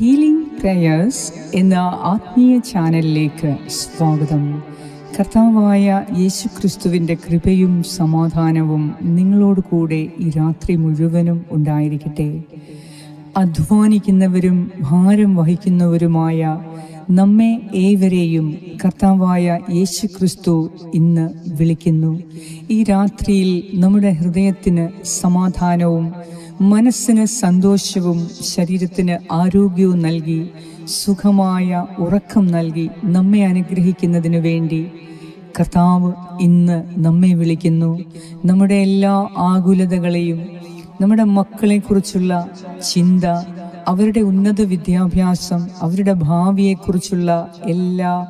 Healing prayers എന്ന ആത്മീയ ചാനലിലേക്ക് സ്വാഗതം. കർത്താവായ യേശു ക്രിസ്തുവിന്റെ കൃപയും സമാധാനവും നിങ്ങളോട് കൂടെ ഈ രാത്രി മുഴുവനും ഉണ്ടായിരിക്കട്ടെ. അധ്വാനിക്കുന്നവരും ഭാരം വഹിക്കുന്നവരുമായ നമ്മെ ഏവരെയും കർത്താവായ യേശു ക്രിസ്തു ഇന്ന് വിളിക്കുന്നു. ഈ രാത്രിയിൽ നമ്മുടെ ഹൃദയത്തിന് സമാധാനവും മനസ്സിന് സന്തോഷവും ശരീരത്തിന് ആരോഗ്യവും നൽകി സുഖമായ ഉറക്കം നൽകി നമ്മെ അനുഗ്രഹിക്കുന്നതിന് വേണ്ടി കർത്താവ് ഇന്ന് നമ്മെ വിളിക്കുന്നു. നമ്മുടെ എല്ലാ ആകുലതകളെയും നമ്മുടെ മക്കളെക്കുറിച്ചുള്ള ചിന്ത അവരുടെ ഉന്നത വിദ്യാഭ്യാസം അവരുടെ ഭാവിയെക്കുറിച്ചുള്ള എല്ലാ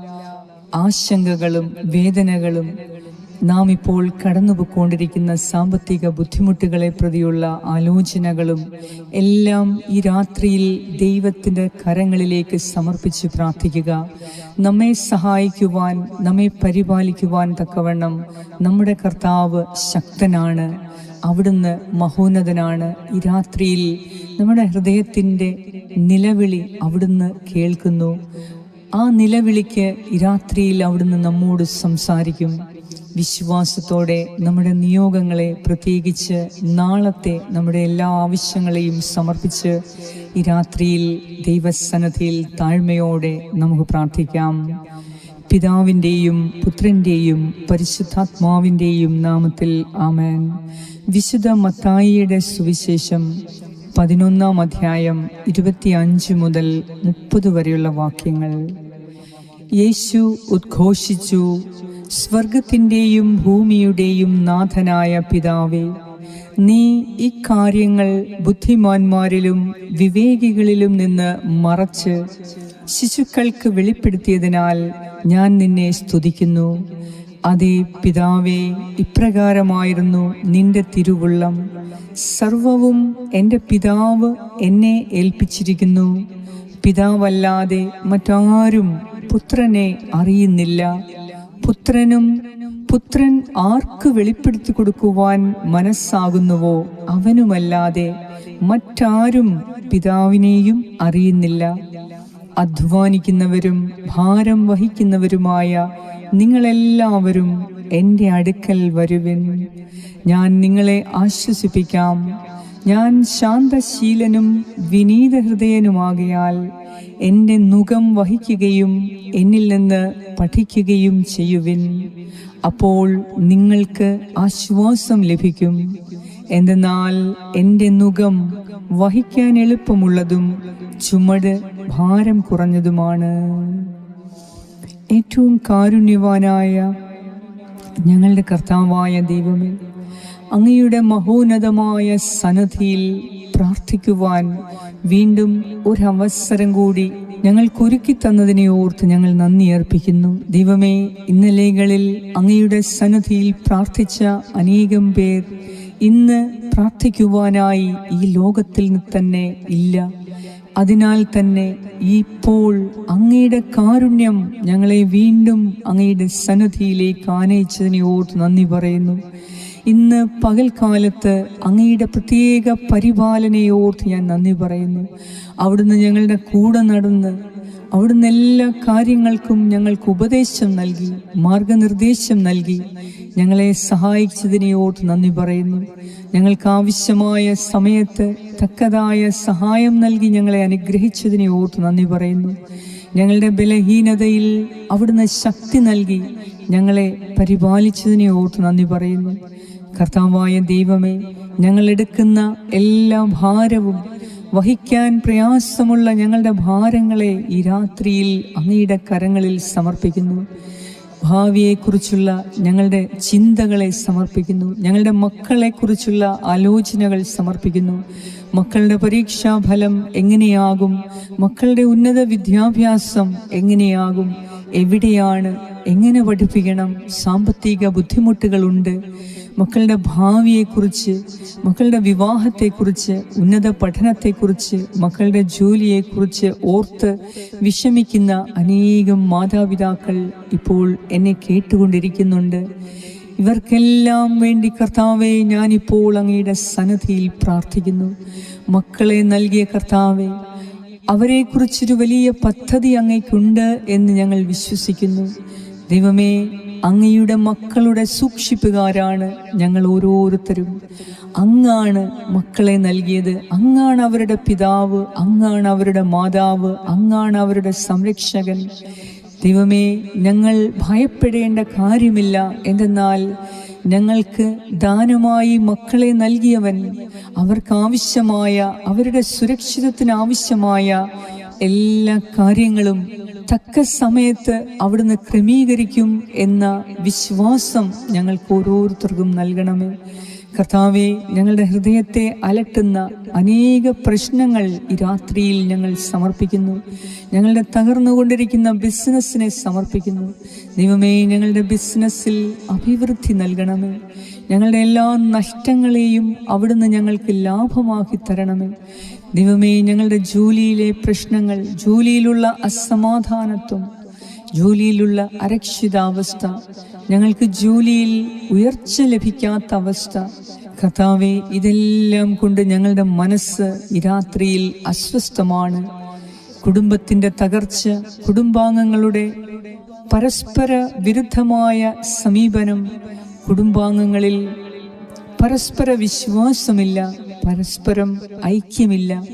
ആശങ്കകളും വേദനകളും നാം ഇപ്പോൾ കടന്നുപോയിക്കൊണ്ടിരിക്കുന്ന സാമ്പത്തിക ബുദ്ധിമുട്ടുകളെ പ്രതിയുള്ള ആലോചനകളും എല്ലാം ഈ രാത്രിയിൽ ദൈവത്തിന്റെ കരങ്ങളിലേക്ക് സമർപ്പിച്ച് പ്രാർത്ഥിക്കുക. നമ്മെ സഹായിക്കുവാൻ നമ്മെ പരിപാലിക്കുവാൻ തക്കവണ്ണം നമ്മുടെ കർത്താവ് ശക്തനാണ്. അവിടുന്ന് മഹോന്നതനാണ്. ഈ രാത്രിയിൽ നമ്മുടെ ഹൃദയത്തിന്റെ നിലവിളി അവിടുന്ന് കേൾക്കുന്നു. ആ നിലവിളിക്ക് രാത്രിയിൽ അവിടുന്ന് നമ്മോട് സംസാരിക്കും. വിശ്വാസത്തോടെ നമ്മുടെ നിയോഗങ്ങളെ പ്രത്യേകിച്ച് നാളത്തെ നമ്മുടെ എല്ലാ ആവശ്യങ്ങളെയും സമർപ്പിച്ച് ഈ രാത്രിയിൽ ദൈവസന്നദ്ധിയിൽ താഴ്മയോടെ നമുക്ക് പ്രാർത്ഥിക്കാം. പിതാവിന്റെയും പുത്രന്റെയും പരിശുദ്ധാത്മാവിന്റെയും നാമത്തിൽ ആമേൻ. വിശുദ്ധ മത്തായിയുടെ സുവിശേഷം പതിനൊന്നാം അധ്യായം ഇരുപത്തിയഞ്ച് മുതൽ മുപ്പത് വരെയുള്ള വാക്യങ്ങൾ. യേശു ഉദ്ഘോഷിച്ചു സ്വർഗത്തിന്റെയും ഭൂമിയുടെയും നാഥനായ പിതാവേ നീ ഇക്കാര്യങ്ങൾ ബുദ്ധിമാന്മാരിലും വിവേകികളിലും നിന്ന് മറച്ച് ശിശുക്കൾക്ക് വെളിപ്പെടുത്തിയതിനാൽ ഞാൻ നിന്നെ സ്തുതിക്കുന്നു. അതേ പിതാവേ ഇപ്രകാരമായിരുന്നു നിന്റെ തിരുവുള്ളം. സർവവും എന്റെ പിതാവ് എന്നെ ഏൽപ്പിച്ചിരിക്കുന്നു. പിതാവല്ലാതെ മറ്റാരും പുത്രനെ അറിയുന്നില്ല. പുത്രനും പുത്രൻ ആർക്ക് വെളിപ്പെടുത്തി കൊടുക്കുവാൻ മനസ്സാകുന്നുവോ അവനുമല്ലാതെ മറ്റാരും പിതാവിനെയും അറിയുന്നില്ല. അധ്വാനിക്കുന്നവരും ഭാരം വഹിക്കുന്നവരുമായ നിങ്ങളെല്ലാവരും എന്റെ അടുക്കൽ വരുവിൻ. ഞാൻ നിങ്ങളെ ആശ്വസിപ്പിക്കാം. ഞാൻ ശാന്തശീലനും വിനീത ഹൃദയനുമാകയാൽ എന്റെ നുഖം വഹിക്കുകയും എന്നിൽ നിന്ന് പഠിക്കുകയും ചെയ്യുവിൻ. അപ്പോൾ നിങ്ങൾക്ക് ആശ്വാസം ലഭിക്കും. എന്തെന്നാൽ എന്റെ നുഖം വഹിക്കാൻ എളുപ്പമുള്ളതും ചുമട് ഭാരം കുറഞ്ഞതുമാണ്. ഏറ്റവും കാരുണ്യവാനായ ഞങ്ങളുടെ കർത്താവായ ദൈവമേ അങ്ങയുടെ മഹോന്നതമായ സന്നദ്ധിയിൽ പ്രാർത്ഥിക്കുവാൻ വീണ്ടും ഒരവസരം കൂടി ഞങ്ങൾക്കൊരുക്കി തന്നതിനെ ഓർത്ത് ഞങ്ങൾ നന്ദി അർപ്പിക്കുന്നു. ദൈവമേ ഇന്നലെകളിൽ അങ്ങയുടെ സന്നദ്ധിയിൽ പ്രാർത്ഥിച്ച അനേകം പേർ ഇന്ന് പ്രാർത്ഥിക്കുവാനായി ഈ ലോകത്തിൽ തന്നെ ഇല്ല. അതിനാൽ തന്നെ ഇപ്പോൾ അങ്ങയുടെ കാരുണ്യം ഞങ്ങളെ വീണ്ടും അങ്ങയുടെ സന്നദ്ധിയിലേക്ക് ആനയിച്ചതിനെ ഓർത്ത് നന്ദി പറയുന്നു. ഇന്ന് പകൽക്കാലത്ത് അങ്ങയുടെ പ്രത്യേക പരിപാലനയോർത്ത് ഞാൻ നന്ദി പറയുന്നു. അവിടുന്ന് ഞങ്ങളുടെ കൂടെ നടന്ന് അവിടുന്ന് എല്ലാ കാര്യങ്ങൾക്കും ഞങ്ങൾക്ക് ഉപദേശം നൽകി മാർഗനിർദ്ദേശം നൽകി ഞങ്ങളെ സഹായിച്ചതിനെ ഓർത്ത് നന്ദി പറയുന്നു. ഞങ്ങൾക്ക് ആവശ്യമായ സമയത്ത് തക്കതായ സഹായം നൽകി ഞങ്ങളെ അനുഗ്രഹിച്ചതിനെ ഓർത്ത് നന്ദി പറയുന്നു. ഞങ്ങളുടെ ബലഹീനതയിൽ അവിടുന്ന് ശക്തി നൽകി ഞങ്ങളെ പരിപാലിച്ചതിനെ ഓർത്ത് നന്ദി പറയുന്നു. കർത്താവായ ദൈവമേ ഞങ്ങൾ എടുക്കുന്ന എല്ലാ ഭാരവും വഹിക്കാൻ പ്രയാസമുള്ള ഞങ്ങളുടെ ഭാരങ്ങളെ ഈ രാത്രിയിൽ അങ്ങയുടെ കരങ്ങളിൽ സമർപ്പിക്കുന്നു. ഭാവിയെക്കുറിച്ചുള്ള ഞങ്ങളുടെ ചിന്തകളെ സമർപ്പിക്കുന്നു. ഞങ്ങളുടെ മക്കളെക്കുറിച്ചുള്ള ആലോചനകൾ സമർപ്പിക്കുന്നു. മക്കളുടെ പരീക്ഷാഫലം എങ്ങനെയാകും? മക്കളുടെ ഉന്നത വിദ്യാഭ്യാസം എങ്ങനെയാകും? എവിടെയാണ്? എങ്ങനെ പഠിപ്പിക്കണം? സാമ്പത്തിക ബുദ്ധിമുട്ടുകളുണ്ട്. മക്കളുടെ ഭാവിയെക്കുറിച്ച് മക്കളുടെ വിവാഹത്തെക്കുറിച്ച് ഉന്നത പഠനത്തെക്കുറിച്ച് മക്കളുടെ ജോലിയെക്കുറിച്ച് ഓർത്ത് വിഷമിക്കുന്ന അനേകം മാതാപിതാക്കൾ ഇപ്പോൾ എന്നെ കേട്ടുകൊണ്ടിരിക്കുന്നുണ്ട്. ഇവർക്കെല്ലാം വേണ്ടി കർത്താവെ ഞാനിപ്പോൾ അങ്ങയുടെ സന്നദ്ധിയിൽ പ്രാർത്ഥിക്കുന്നു. മക്കളെ നൽകിയ കർത്താവെ അവരെക്കുറിച്ചൊരു വലിയ പദ്ധതി അങ്ങയ്ക്കുണ്ട് എന്ന് ഞങ്ങൾ വിശ്വസിക്കുന്നു. ദൈവമേ അങ്ങയുടെ മക്കളുടെ സൂക്ഷിപ്പുകാരാണ് ഞങ്ങൾ ഓരോരുത്തരും. അങ്ങാണ് മക്കളെ നൽകിയത്. അങ്ങാണ് അവരുടെ പിതാവ്. അങ്ങാണ് അവരുടെ മാതാവ്. അങ്ങാണ് അവരുടെ സംരക്ഷകൻ. ദൈവമേ ഞങ്ങൾ ഭയപ്പെടേണ്ട കാര്യമില്ല. എന്തെന്നാൽ ഞങ്ങൾക്ക് ദാനമായി മക്കളെ നൽകിയവൻ അവർക്കാവശ്യമായ അവരുടെ സുരക്ഷിതത്തിന് ആവശ്യമായ എല്ലാ കാര്യങ്ങളും തക്ക സമയത്ത് അവിടുന്ന് ക്രമീകരിക്കും എന്ന വിശ്വാസം ഞങ്ങൾക്ക് ഓരോരുത്തർക്കും നൽകണമേ. കർത്താവെ ഞങ്ങളുടെ ഹൃദയത്തെ അലട്ടുന്ന അനേക പ്രശ്നങ്ങൾ ഈ രാത്രിയിൽ ഞങ്ങൾ സമർപ്പിക്കുന്നു. ഞങ്ങളുടെ തകർന്നുകൊണ്ടിരിക്കുന്ന ബിസിനസ്സിനെ സമർപ്പിക്കുന്നു. ദൈവമേ ഞങ്ങളുടെ ബിസിനസ്സിൽ അഭിവൃദ്ധി നൽകണമേ. ഞങ്ങളുടെ എല്ലാ നഷ്ടങ്ങളെയും അവിടുന്ന് ഞങ്ങൾക്ക് ലാഭമാക്കി തരണമേ. ദൈവമേ ഞങ്ങളുടെ ജോലിയിലെ പ്രശ്നങ്ങൾ ജോലിയിലുള്ള അസമാധാനത്വം ജോലിയിലുള്ള അരക്ഷിതാവസ്ഥ ഞങ്ങൾക്ക് ജോലിയിൽ ഉയർച്ച ലഭിക്കാത്ത അവസ്ഥ. കർത്താവെ ഇതെല്ലാം കൊണ്ട് ഞങ്ങളുടെ മനസ്സ് രാത്രിയിൽ അസ്വസ്ഥമാണ്. കുടുംബത്തിന്റെ തകർച്ച കുടുംബാംഗങ്ങളുടെ പരസ്പര വിരുദ്ധമായ സമീപനം കുടുംബാംഗങ്ങളിൽ പരസ്പര വിശ്വാസമില്ല പരസ്പരം ഐക്യമില്ല.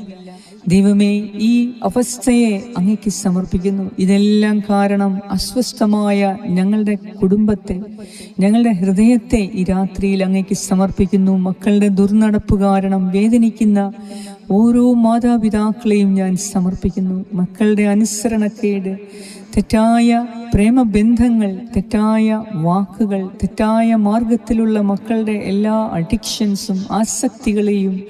ദൈവമേ ഈ അവസ്ഥയെ അങ്ങേക്ക് സമർപ്പിക്കുന്നു. ഇതെല്ലാം കാരണം അസ്വസ്ഥമായ ഞങ്ങളുടെ കുടുംബത്തെ ഞങ്ങളുടെ ഹൃദയത്തെ ഈ രാത്രിയിൽ അങ്ങേക്ക് സമർപ്പിക്കുന്നു. മക്കളുടെ ദുർനടപ്പ് കാരണം വേദനിക്കുന്ന ഓരോ മാതാപിതാക്കളെയും ഞാൻ സമർപ്പിക്കുന്നു. മക്കളുടെ അനുസരണക്കേട് തെറ്റായ പ്രേമബന്ധങ്ങൾ തെറ്റായ വാക്കുകൾ തെറ്റായ മാർഗത്തിലുള്ള മക്കളുടെ എല്ലാ അഡിക്ഷൻസും ആസക്തികളെയും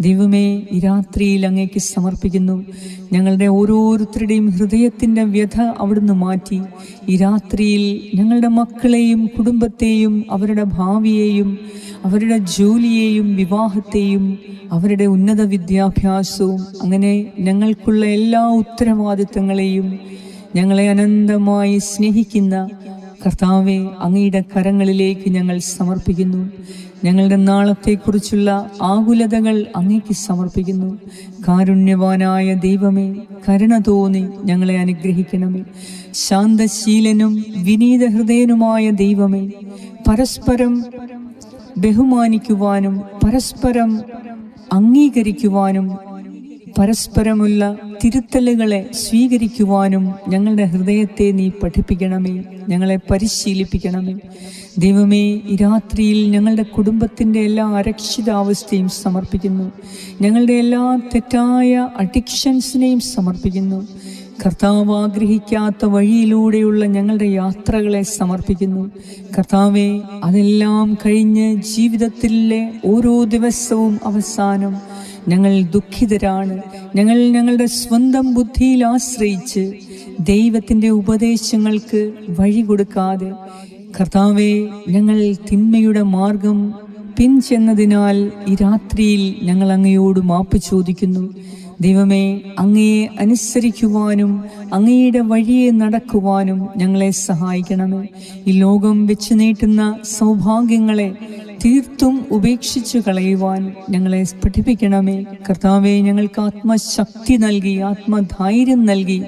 ദൈവമേ ഈ രാത്രിയിൽ അങ്ങേക്ക് സമർപ്പിക്കുന്നു. ഞങ്ങളുടെ ഓരോരുത്തരുടെയും ഹൃദയത്തിന്റെ വ്യഥ അവിടുന്ന് മാറ്റി. ഈ രാത്രിയിൽ ഞങ്ങളുടെ മക്കളെയും കുടുംബത്തെയും അവരുടെ ഭാവിയെയും അവരുടെ ജോലിയെയും വിവാഹത്തെയും അവരുടെ ഉന്നത വിദ്യാഭ്യാസവും അങ്ങനെ ഞങ്ങൾക്കുള്ള എല്ലാ ഉത്തരവാദിത്തങ്ങളെയും ഞങ്ങളെ അനന്തമായി സ്നേഹിക്കുന്ന കർത്താവെ അങ്ങയുടെ കരങ്ങളിലേക്ക് ഞങ്ങൾ സമർപ്പിക്കുന്നു. ഞങ്ങളുടെ നാളത്തെക്കുറിച്ചുള്ള ആകുലതകൾ അങ്ങേക്ക് സമർപ്പിക്കുന്നു. കാരുണ്യവാനായ ദൈവമേ കരുണ തോന്നി ഞങ്ങളെ അനുഗ്രഹിക്കണമേ. ശാന്തശീലനും വിനീത ഹൃദയനുമായ ദൈവമേ പരസ്പരം ബഹുമാനിക്കുവാനും പരസ്പരം അംഗീകരിക്കുവാനും പരസ്പരമുള്ള തിരുത്തലുകളെ സ്വീകരിക്കുവാനും ഞങ്ങളുടെ ഹൃദയത്തെ നീ പഠിപ്പിക്കണമേ ഞങ്ങളെ പരിശീലിപ്പിക്കണമേ. ദൈവമേ ഈ രാത്രിയിൽ ഞങ്ങളുടെ കുടുംബത്തിന്റെ എല്ലാ അരക്ഷിതാവസ്ഥയും സമർപ്പിക്കുന്നു. ഞങ്ങളുടെ എല്ലാ തെറ്റായ അഡിക്ഷൻസിനെയും സമർപ്പിക്കുന്നു. കർത്താവ് ആഗ്രഹിക്കാത്ത വഴിയിലൂടെയുള്ള ഞങ്ങളുടെ യാത്രകളെ സമർപ്പിക്കുന്നു. കർത്താവെ അതെല്ലാം കഴിഞ്ഞ് ജീവിതത്തിലെ ഓരോ ദിവസവും അവസാനം ഞങ്ങൾ ദുഃഖിതരാണ്. ഞങ്ങൾ ഞങ്ങളുടെ സ്വന്തം ബുദ്ധിയിൽ ആശ്രയിച്ച് ദൈവത്തിന്റെ ഉപദേശങ്ങൾക്ക് വഴി കൊടുക്കാതെ കർത്താവെ ഞങ്ങൾ തിന്മയുടെ മാർഗം പിൻചെന്നതിനാൽ ഈ രാത്രിയിൽ ഞങ്ങൾ അങ്ങയോട് മാപ്പ് ചോദിക്കുന്നു. ദൈവമേ അങ്ങയെ അനുസരിക്കുവാനും അങ്ങയുടെ വഴിയെ നടക്കുവാനും ഞങ്ങളെ സഹായിക്കണമേ. ഈ ലോകം വെച്ച് നീട്ടുന്ന സൗഭാഗ്യങ്ങളെ തീർത്തും ഉപേക്ഷിച്ചു കളയുവാൻ ഞങ്ങളെ പഠിപ്പിക്കണമേ. കർത്താവെ ഞങ്ങൾക്ക് ആത്മശക്തി നൽകി ആത്മധൈര്യം നൽകി.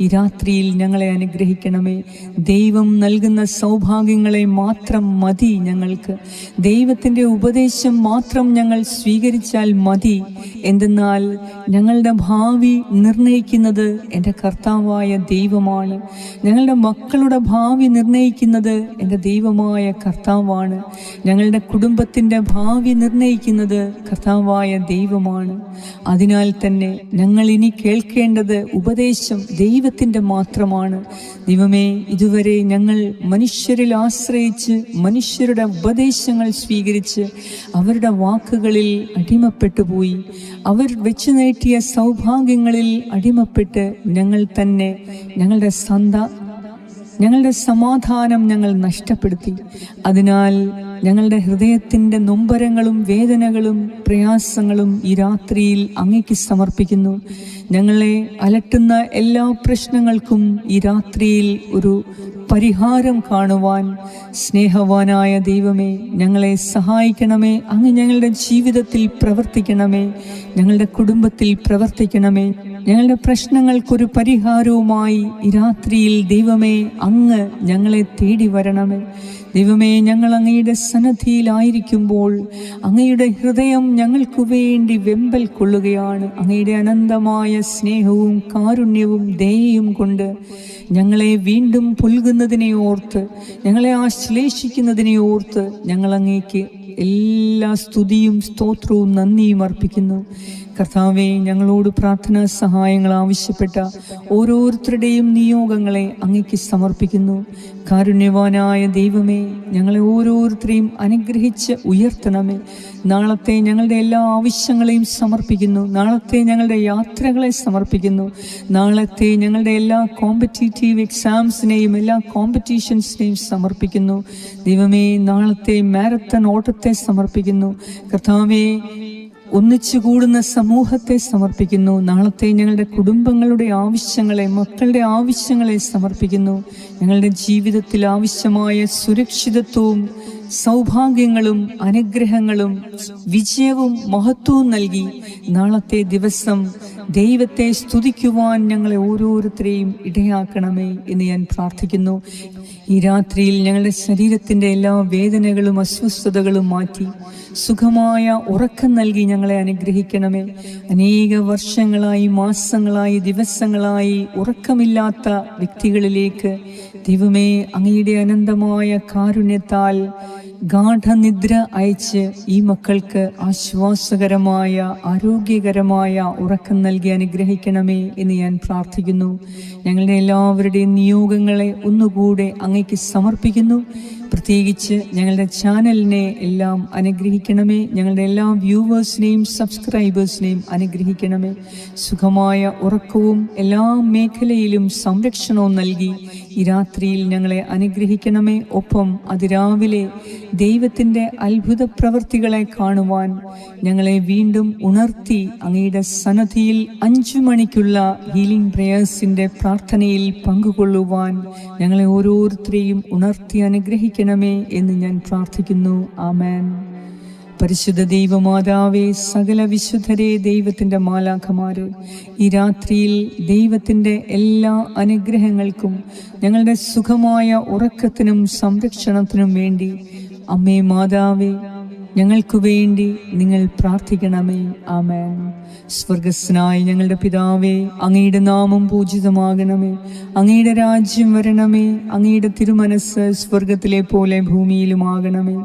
ഈ രാത്രിയിൽ ഞങ്ങളെ അനുഗ്രഹിക്കണമേ. ദൈവം നൽകുന്ന സൗഭാഗ്യങ്ങളെ മാത്രം മതി ഞങ്ങൾക്ക്. ദൈവത്തിന്റെ ഉപദേശം മാത്രം ഞങ്ങൾ സ്വീകരിച്ചാൽ മതി. എന്തെന്നാൽ ഞങ്ങളുടെ ഭാവി നിർണയിക്കുന്നത് എന്റെ കർത്താവായ ദൈവമാണ്. ഞങ്ങളുടെ മക്കളുടെ ഭാവി നിർണയിക്കുന്നത് എന്റെ ദൈവമായ കർത്താവാണ്. ഞങ്ങളുടെ കുടുംബത്തിന്റെ ഭാവി നിർണയിക്കുന്നത് കർത്താവായ ദൈവമാണ്. അതിനാൽ തന്നെ ഞങ്ങൾ ഇനി കേൾക്കേണ്ടത് ഉപദേശം ദൈവത്തിന്റെ മാത്രമാണ്. ദൈവമേ ഇതുവരെ ഞങ്ങൾ മനുഷ്യരിൽ ആശ്രയിച്ച് മനുഷ്യരുടെ ഉപദേശങ്ങൾ സ്വീകരിച്ച് അവരുടെ വാക്കുകളിൽ അടിമപ്പെട്ടു പോയി. അവർ വെച്ചു നീട്ടിയ സൗഭാഗ്യങ്ങളിൽ അടിമപ്പെട്ട് ഞങ്ങൾ തന്നെ ഞങ്ങളുടെ സന്ത ഞങ്ങളുടെ സമാധാനം ഞങ്ങൾ നഷ്ടപ്പെടുത്തി. അതിനാൽ ഞങ്ങളുടെ ഹൃദയത്തിന്റെ നൊമ്പരങ്ങളും വേദനകളും പ്രയാസങ്ങളും ഈ രാത്രിയിൽ അങ്ങയ്ക്ക് സമർപ്പിക്കുന്നു. ഞങ്ങളെ അലട്ടുന്ന എല്ലാ പ്രശ്നങ്ങൾക്കും ഈ രാത്രിയിൽ ഒരു പരിഹാരം കാണുവാൻ സ്നേഹവാനായ ദൈവമേ ഞങ്ങളെ സഹായിക്കണമേ അങ്ങ് ഞങ്ങളുടെ ജീവിതത്തിൽ പ്രവർത്തിക്കണമേ ഞങ്ങളുടെ കുടുംബത്തിൽ പ്രവർത്തിക്കണമേ. ഞങ്ങളുടെ പ്രശ്നങ്ങൾക്കൊരു പരിഹാരവുമായി രാത്രിയിൽ ദൈവമേ അങ്ങ് ഞങ്ങളെ തേടി വരണമേ. ദൈവമേ ഞങ്ങൾ അങ്ങയുടെ സന്നദ്ധിയിലായിരിക്കുമ്പോൾ അങ്ങയുടെ ഹൃദയം ഞങ്ങൾക്ക് വേണ്ടി വെമ്പൽ കൊള്ളുകയാണ്. അങ്ങയുടെ അനന്തമായ സ്നേഹവും കാരുണ്യവും ദയയും കൊണ്ട് ഞങ്ങളെ വീണ്ടും പുൽകുന്നതിനെ ഓർത്ത് ഞങ്ങളെ ആശ്ലേഷിക്കുന്നതിനെ ഓർത്ത് ഞങ്ങൾ അങ്ങേക്ക് എല്ലാ സ്തുതിയും സ്തോത്രവും നന്ദിയും അർപ്പിക്കുന്നു. കർത്താവെ ഞങ്ങളോട് പ്രാർത്ഥനാ സഹായങ്ങൾ ആവശ്യപ്പെട്ട ഓരോരുത്തരുടെയും നിയോഗങ്ങളെ അങ്ങയ്ക്ക് സമർപ്പിക്കുന്നു. കാരുണ്യവാനായ ദൈവമേ ഞങ്ങളെ ഓരോരുത്തരെയും അനുഗ്രഹിച്ച് ഉയർത്തണമേ. നാളത്തെ ഞങ്ങളുടെ എല്ലാ ആവശ്യങ്ങളെയും സമർപ്പിക്കുന്നു. നാളത്തെ ഞങ്ങളുടെ യാത്രകളെ സമർപ്പിക്കുന്നു. നാളത്തെ ഞങ്ങളുടെ എല്ലാ കോമ്പറ്റീറ്റീവ് എക്സാംസിനെയും എല്ലാ കോമ്പറ്റീഷൻസിനെയും സമർപ്പിക്കുന്നു. ദൈവമേ നാളത്തെ മാരത്തൺ ഓട്ടത്തെ സമർപ്പിക്കുന്നു. കർത്താവേ ഒന്നിച്ചു കൂടുന്ന സമൂഹത്തെ സമർപ്പിക്കുന്നു. നാളത്തെ ഞങ്ങളുടെ കുടുംബങ്ങളുടെ ആവശ്യങ്ങളെ മക്കളുടെ ആവശ്യങ്ങളെ സമർപ്പിക്കുന്നു. ഞങ്ങളുടെ ജീവിതത്തിൽ ആവശ്യമായ സുരക്ഷിതത്വവും സൗഭാഗ്യങ്ങളും അനുഗ്രഹങ്ങളും വിജയവും മഹത്വവും നൽകി നാളത്തെ ദിവസം ദൈവത്തെ സ്തുതിക്കുവാൻ ഞങ്ങളെ ഓരോരുത്തരെയും ഇടയാക്കണമേ എന്ന് ഞാൻ പ്രാർത്ഥിക്കുന്നു. ഈ രാത്രിയിൽ ഞങ്ങളുടെ ശരീരത്തിന്റെ എല്ലാ വേദനകളും അസ്വസ്ഥതകളും മാറ്റി സുഖമായ ഉറക്കം നൽകി ഞങ്ങളെ അനുഗ്രഹിക്കണമേ. അനേക വർഷങ്ങളായി മാസങ്ങളായി ദിവസങ്ങളായി ഉറക്കമില്ലാത്ത വ്യക്തികളിലേക്ക് ദൈവമേ അങ്ങയുടെ അനന്തമായ കാരുണ്യത്താൽ ഗാഠനിദ്ര അയച്ച് ഈ മക്കൾക്ക് ആശ്വാസകരമായ ആരോഗ്യകരമായ ഉറക്കം നൽകി അനുഗ്രഹിക്കണമേ എന്ന് ഞാൻ പ്രാർത്ഥിക്കുന്നു. ഞങ്ങളുടെ എല്ലാവരുടെയും നിയോഗങ്ങളെ ഒന്നുകൂടെ അങ്ങേക്ക് സമർപ്പിക്കുന്നു. പ്രത്യേകിച്ച് ഞങ്ങളുടെ ചാനലിനെ എല്ലാം അനുഗ്രഹിക്കണമേ. ഞങ്ങളുടെ എല്ലാ വ്യൂവേഴ്സിനെയും സബ്സ്ക്രൈബേഴ്സിനെയും അനുഗ്രഹിക്കണമേ. സുഖമായ ഉറക്കവും എല്ലാ മേഖലയിലും സംരക്ഷണവും നൽകി ഈ രാത്രിയിൽ ഞങ്ങളെ അനുഗ്രഹിക്കണമേ. ഒപ്പം അതിരാവിലെ ദൈവത്തിന്റെ അത്ഭുത പ്രവൃത്തികളെ കാണുവാൻ ഞങ്ങളെ വീണ്ടും ഉണർത്തി അങ്ങയുടെ സന്നദ്ധിയിൽ അഞ്ചു മണിക്കുള്ള ഹീലിംഗ് പ്രേയേഴ്സിന്റെ പ്രാർത്ഥനയിൽ പങ്കുകൊള്ളുവാൻ ഞങ്ങളെ ഓരോരുത്തരെയും ഉണർത്തി അനുഗ്രഹിക്കണമേ എന്ന് ഞാൻ പ്രാർത്ഥിക്കുന്നു. ആമേൻ. പരിശുദ്ധ ദൈവമാതാവേ സകല വിശുദ്ധരെ ദൈവത്തിന്റെ മാലാഖമാര് ഈ രാത്രിയിൽ ദൈവത്തിന്റെ എല്ലാ അനുഗ്രഹങ്ങൾക്കും ഞങ്ങളുടെ സുഖമായ ഉറക്കത്തിനും സംരക്ഷണത്തിനും വേണ്ടി അമ്മേ മാതാവേ ഞങ്ങൾക്ക് വേണ്ടി നിങ്ങൾ പ്രാർത്ഥിക്കണമേ. ആമേൻ. സ്വർഗസ്നായി ഞങ്ങളുടെ പിതാവേ അങ്ങയുടെ നാമം പൂജിതമാകണമേ. അങ്ങയുടെ രാജ്യം വരണമേ. അങ്ങയുടെ തിരുമനസ് സ്വർഗത്തിലെ പോലെ ഭൂമിയിലുമാകണമേ.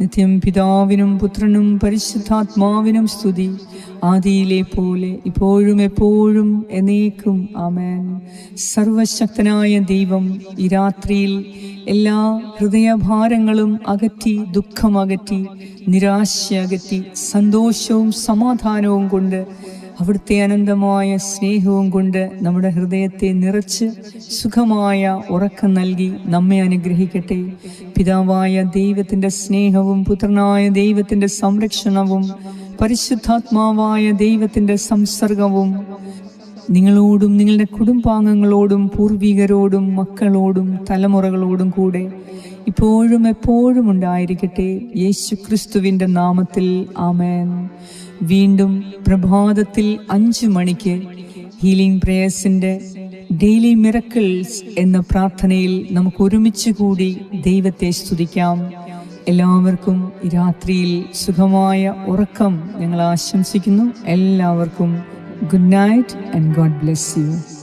നിത്യം പിതാവിനും പുത്രനും പരിശുദ്ധാത്മാവിനും സ്തുതി. ആദിയിലെ പോലെ ഇപ്പോഴും എപ്പോഴും എന്നേക്കും ആമേൻ. സർവശക്തനായ ദൈവം ഈ രാത്രിയിൽ എല്ലാ ഹൃദയഭാരങ്ങളും അകറ്റി ദുഃഖമകറ്റി നിരാശ അകറ്റി സന്തോഷവും സമാധാനവും കൊണ്ട് അവിടുത്തെ അനന്തമായ സ്നേഹവും കൊണ്ട് നമ്മുടെ ഹൃദയത്തെ നിറച്ച് സുഖമായ ഉറക്കം നൽകി നമ്മെ അനുഗ്രഹിക്കട്ടെ. പിതാവായ ദൈവത്തിന്റെ സ്നേഹവും പുത്രനായ ദൈവത്തിന്റെ സംരക്ഷണവും പരിശുദ്ധാത്മാവായ ദൈവത്തിന്റെ സംസർഗവും നിങ്ങളോടും നിങ്ങളുടെ കുടുംബാംഗങ്ങളോടും പൂർവികരോടും മക്കളോടും തലമുറകളോടും കൂടെ ഇപ്പോഴും എപ്പോഴും ഉണ്ടായിരിക്കട്ടെ. യേശു ക്രിസ്തുവിന്റെ നാമത്തിൽ ആമേൻ. വീണ്ടും പ്രഭാതത്തിൽ അഞ്ചു മണിക്ക് ഹീലിംഗ് പ്രേയേഴ്സിന്റെ ഡെയിലി മിറക്കിൾസ് എന്ന പ്രാർത്ഥനയിൽ നമുക്ക് ഒരുമിച്ച് കൂടി ദൈവത്തെ സ്തുതിക്കാം. എല്ലാവർക്കും രാത്രിയിൽ സുഖമായ ഉറക്കം ഞങ്ങൾ ആശംസിക്കുന്നു. എല്ലാവർക്കും good night and God bless you.